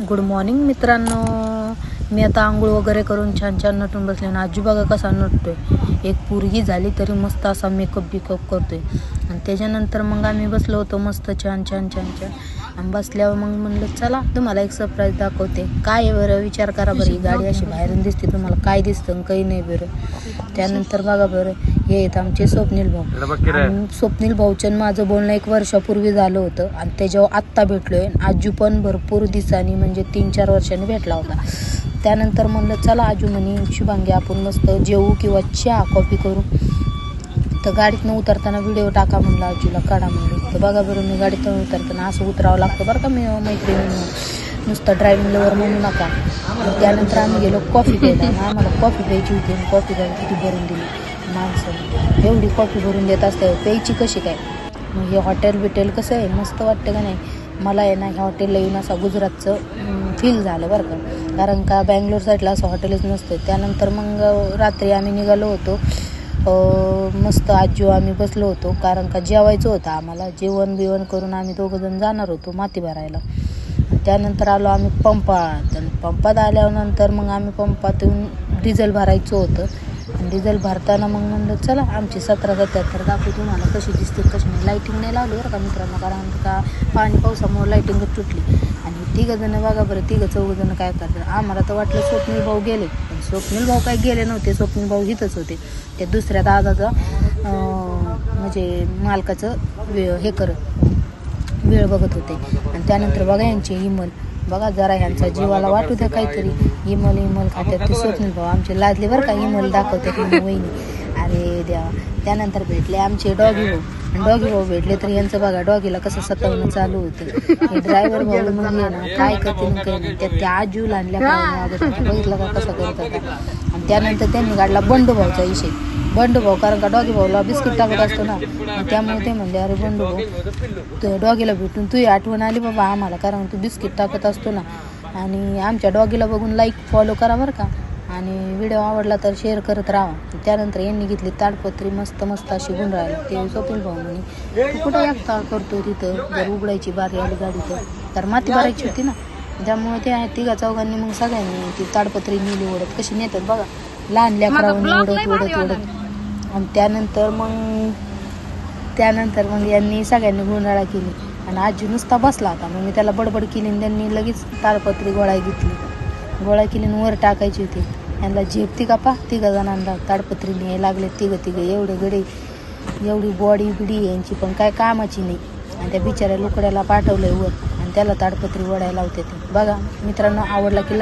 Good morning मित्रांनो. मी आता आंघोळ वगैरे करून छान छान नटून बसले आणि आजी बघा कसा नटतोय? एक पोरगी झाली तरी मस्त असा मेकअप बिकअप करतोय. आणि त्याच्यानंतर मग आम्ही बसलो होतो मस्त छान छान छान छान. आणि बसल्यावर मग म्हणलं चला तुम्हाला एक सरप्राईज दाखवते. काय आहे बरं? विचार करा बरं. ही गाडी अशी बाहेरून दिसते. तुम्हाला काय दिसतं? आणि काही नाही बरं. त्यानंतर बघा बरं हे आहेत आमचे स्वप्नील भाऊ. स्वप्नील भाऊचं आणि माझं बोलणं एक वर्षापूर्वी झालं होतं. आणि त्याच्यावर आत्ता भेटलोय. आजू पण भरपूर दिवसांनी म्हणजे तीन चार वर्षांनी भेटला होता. त्यानंतर म्हणलं चला आजू म्हणे शुभांगी आपण मस्त जेवू किंवा चहा कॉफी करू. तर गाडीतनं उतरताना व्हिडिओ टाका म्हणलं आजूला काढा म्हणलं. तर बघा बरं मी गाडीतून उतरताना असं उतरावं लागतं बरं का मी मैत्रिणी नुसतं ड्रायव्हिंग वर म्हणू नका. त्यानंतर आम्ही गेलो कॉफी प्यायला. आम्हाला कॉफी प्यायची होती आणि कॉफी घ्यायला किती भरून दिली. माणसं. एवढी कॉफी भरून देत असते प्यायची कशी काय? मग हे हॉटेल बिटेल कसं आहे? मस्त वाटतं का नाही? मला आहे ना ह्या हॉटेलला येऊन असा गुजरातचं फील झालं बरं का. कारण का बँगलोर साईडला असं हॉटेलच नसतं. त्यानंतर मग रात्री आम्ही निघालो होतो. मस्त आजीव आम्ही बसलो होतो. कारण का जेवायचं होतं आम्हाला. जेवण बिवण करून आम्ही दोघंजण जाणार होतो माती भरायला. त्यानंतर आलो आम्ही पंपात. आणि पंपात आल्यानंतर मग आम्ही पंपातून डिझेल भरायचं होतं. आणि डिझेल भरताना मग म्हणलं चला आमची सतरा सत्याहत्तर दाखवू तुम्हाला कशी दिसते कशी नाही. लाईटिंग नाही लावली बरं का मित्रांनो कारण का पाणी पावसामुळे लाईटिंगच तुटली. आणि तिघं जण बघा बरं तिघं चौघ जण काय करतात. आम्हाला तर वाटलं स्वप्नील भाऊ गेले पण स्वप्नील भाऊ काय गेले नव्हते स्वप्नील भाऊ इथंच होते. त्या दुसऱ्या दादाचं म्हणजे मालकाचं वे- हे करत. वेळ बघत होते. आणि त्यानंतर बघा यांचे इमल. बघा जरा ह्यांचा जीवाला वाटू द्या काहीतरी. इमल इमल खात्यात ते स्वप्न भाऊ. आमचे लादले बरं का इमल दाखवतात वहिनी. अरे देवा. त्यानंतर भेटले आमचे डॉगी भाऊ. आणि डॉगी भाऊ भेटले तर यांचं बघा डॉगीला कसं सतवणं चालू होतं. हे ड्रायव्हर भाऊ म्हणजे ना काय करते न काही त्यात त्या आजीव आणल्या बघितलं का कसं करत होता आणि त्यानंतर त्यांनी काढला बंडू भाऊचा विषय बंडू भाऊ कारण का डॉगी भाऊला बिस्किट टाकत असतो ना त्यामुळे ते म्हणले अरे बंडू भाऊ तर डॉगीला भेटून तुझी आठवण आली बाबा आम्हाला कारण तू बिस्किट टाकत असतो ना. आणि आमच्या डॉगीला बघून लाईक फॉलो करा बरं का. आणि व्हिडिओ आवडला तर शेअर करत राहा. त्यानंतर यांनी घेतली ताडपत्री मस्त मस्त अशी गुंडाळली ते स्वप्नील भाऊ म्हणे तू कुठं एकता करतो तिथं? जर उघडायची बारी आली गाडी तर. तर माती भरायची होती ना. त्यामुळे ते आहे तिघा चौघांनी मग सगळ्यांनी ती ताडपत्री नेली ओढत. कशी नेतात बघा. लहान लेकरावर ओढत ओढत ओढत. आणि त्यानंतर मग त्यानंतर मग यांनी सगळ्यांनी गुंडाळा केली. आणि आजी नुसता बसला होता. मग मी त्याला बडबड केली आणि त्यांनी लगेच ताडपत्री गोळा घेतली. गोळा केली आणि वर टाकायची होती. यांना झेप तिघा पा तिघा जणांना ताडपत्री न्याय लागले. तिघं तिघं एवढे गडे एवढी बॉडी बिडी यांची पण काय कामाची नाही. आणि त्या बिचाऱ्या लुकड्याला पाठवलंय वर. आणि त्याला ताडपत्री ओढायला लावते ते. बघा मित्रांनो आवडला की